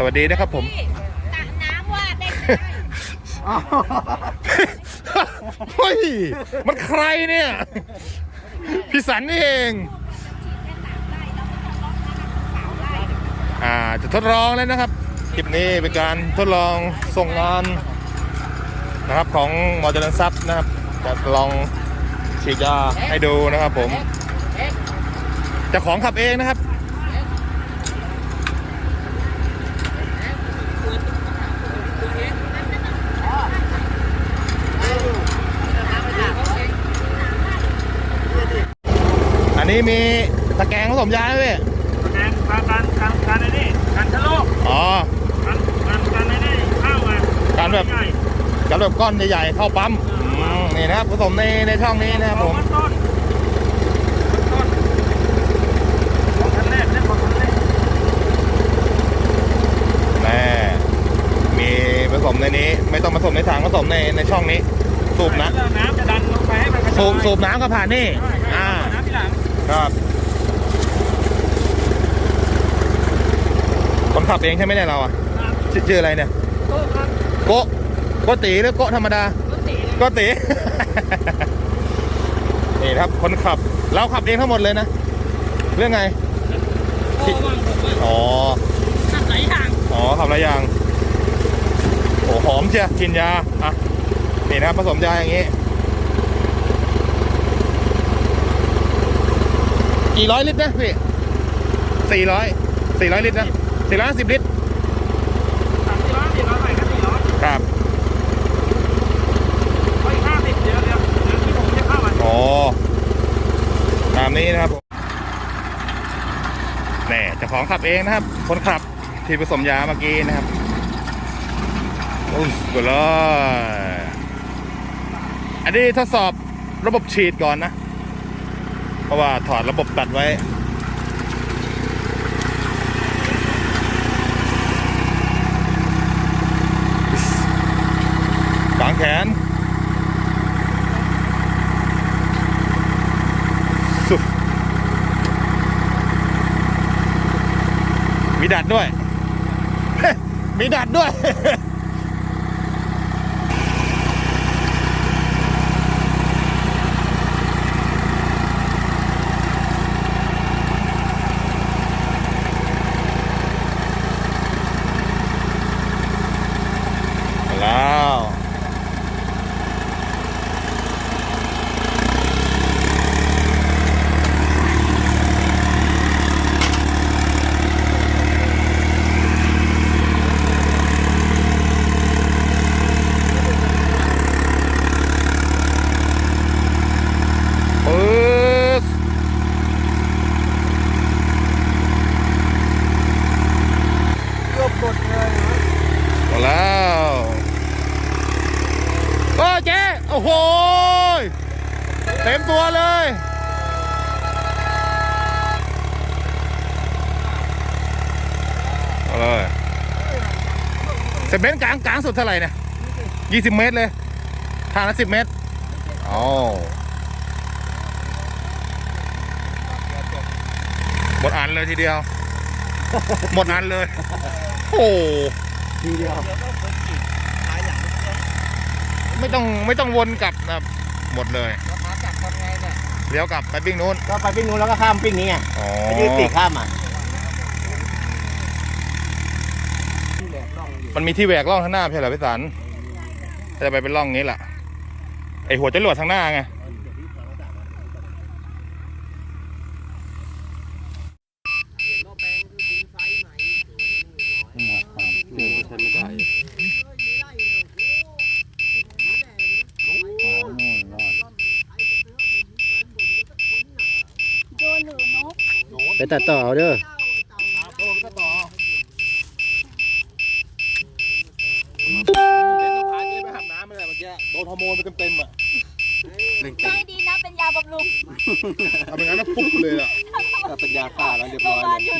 สวัสดีนะครับผมพี่ตักน้ำว่าได้ไหมเฮ้ย มันใครเนี่ย พี่สันนี่เอง อ่า จะทดลองแล้วนะครับ คลิปนี้เป็นการทดลองส่งงานนะครับของหมอเจริญทรัพย์นะครับ จะลองฉีดยาให้ดูนะครับผมเจะของขับเองนะครับ นนี้มีตะแกรงผสมยาไหมพี่แกนการการการการไอ้นี่การชะโลกอ๋อการการการไอ้นี่เข้ามาการแบบใหญ่กับแบบก้อนใหญ่ๆเข้าปั๊มอืมนี่นะครับผสมในในช่องนี้นะครับผมต้นต้นต้นของคันแรกเรื่องของคันแรกแม่มีผสมในนี้ ไม่ต้องผสมในถังผสมในในช่องนี้ สูบนะแล้วน้ำจะดันลงไปให้มันกระจายสูบสูบน้ำก็ผ่านนี่ ครับคนขับเองใช่ไหมเนี่ยเราอะชื่อชื่ออะไรเนี่ยโต๊ะครับโกะโกตีหรือโกะธรรมดารถสีโกตี นี่นะครับคนขับ เราขับเองทั้งหมดเลยนะ เรื่องไงโอ้ว่างผมว่าอ๋อ ขับหลายอย่างอ๋อทำหลายอย่างโอ้หอมเชียกินยา อะ นี่นะครับผสมยาอย่างนี้ กี่ร้อยลิตรนะพี่สี่ร้อยสี่ร้อยลิตรนะสี่ร้อยสิบลิตรสามสี่ร้อยสี่ร้อยใส่ก็สี่ร้อยครับเอาอีกห้าสิบเดี๋ยวเดี๋ยวเดี๋ยวที่ผมจะเข้ามาอ๋อตามนี้นะครับแน่เจ้าของขับเองนะครับ คนขับที่ผสมยาเมื่อกี้นะครับโอ้ยสุดเลยอันนี้ทดสอบระบบฉีดก่อนนะ เพราะว่าถอดระบบตัดไว้กางแขน สุดมีดัดด้วย มีดัดด้วย แล้ว ปึ๊บ เกือบหมดเลย หมดแล้วโอ้เจ๊โอ้โหยเต็มตัวเลยเอาเลย เซนเมตรกลางกลางสุดเท่าไหร่เนี่ยยี่สิบเมตรเลย ทางละสิบเมตรอ๋อหมดอันเลยทีเดียว หมดอันเลย โอ้โหทีเดียว ไม่ต้องไม่ต้องวนกลับนะครับหมดเลยขากลับทำไงเนี่ยเลี้ยวกลับไปปิ้งนู้น ก็ไปปิ้งนู้นแล้วก็ข้ามปิ้งนี้ไงอ๋อไปยืดปีกข้ามอะ มันมีที่แหวกร่องข้างหน้าไม่ใช่เหรอพี่สันจะไปเป็นร่องนี้แหละไอหัวจรวดทางหน้าไงไปตัดต่อเด้อ โดนฮอร์โมนไปเต็มๆอะไม่ดีนะเป็นยาบำรุงทำอย่างนั้นปุ๊บเลยอะก็เป็นยาฆ่าแล้วเรียบโรร้งอยพยาบาลอยู่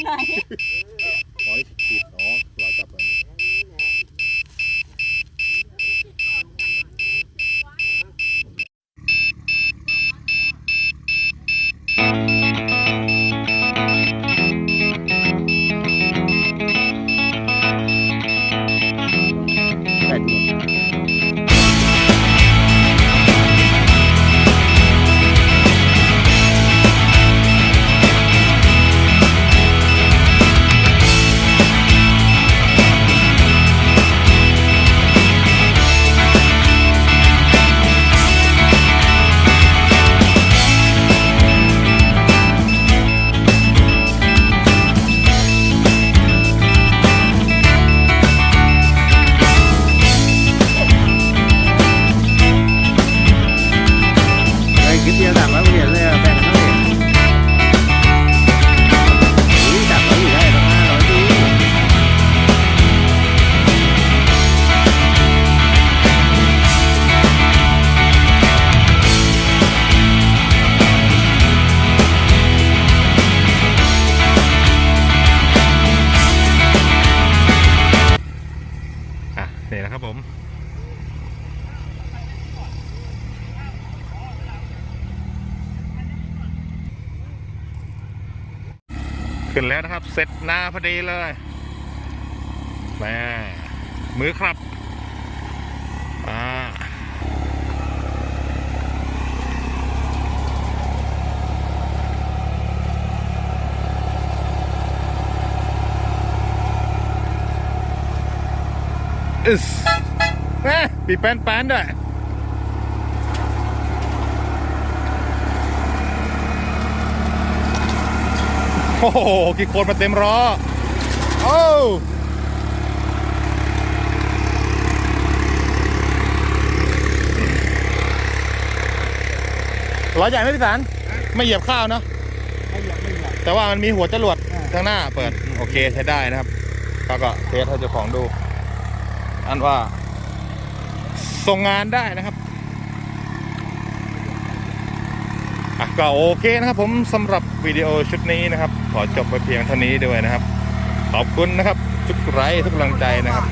来，我点累。 ขึ้นแล้วนะครับ เสร็จหน้าพอดีเลยแม่มือครับอ่าอึสแม่ปีแป้นแป้นด้วย โอ้โหกี่คนมาเต็มล้อโอ้ล้อใหญ่ไหมพี่สารไม่เหยียบข้าวเนาะไม่อยากไม่อยากแต่ว่ามันมีหัวจรวดอ่าข้างหน้าเปิด โอเคใช้ได้นะครับเขาก็เทสให้เจ้าของดู อันว่าส่งงานได้นะครับ อะก็โอเคนะครับผมสำหรับวิดีโอชุดนี้นะครับ ขอจบไปเพียงเท่านี้ด้วยนะครับ ขอบคุณนะครับ ทุกไลค์ทุกกำลังใจนะครับ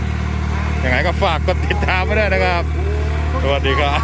ยังไงก็ฝากกดติดตามไว้ด้วยนะครับ สวัสดีครับ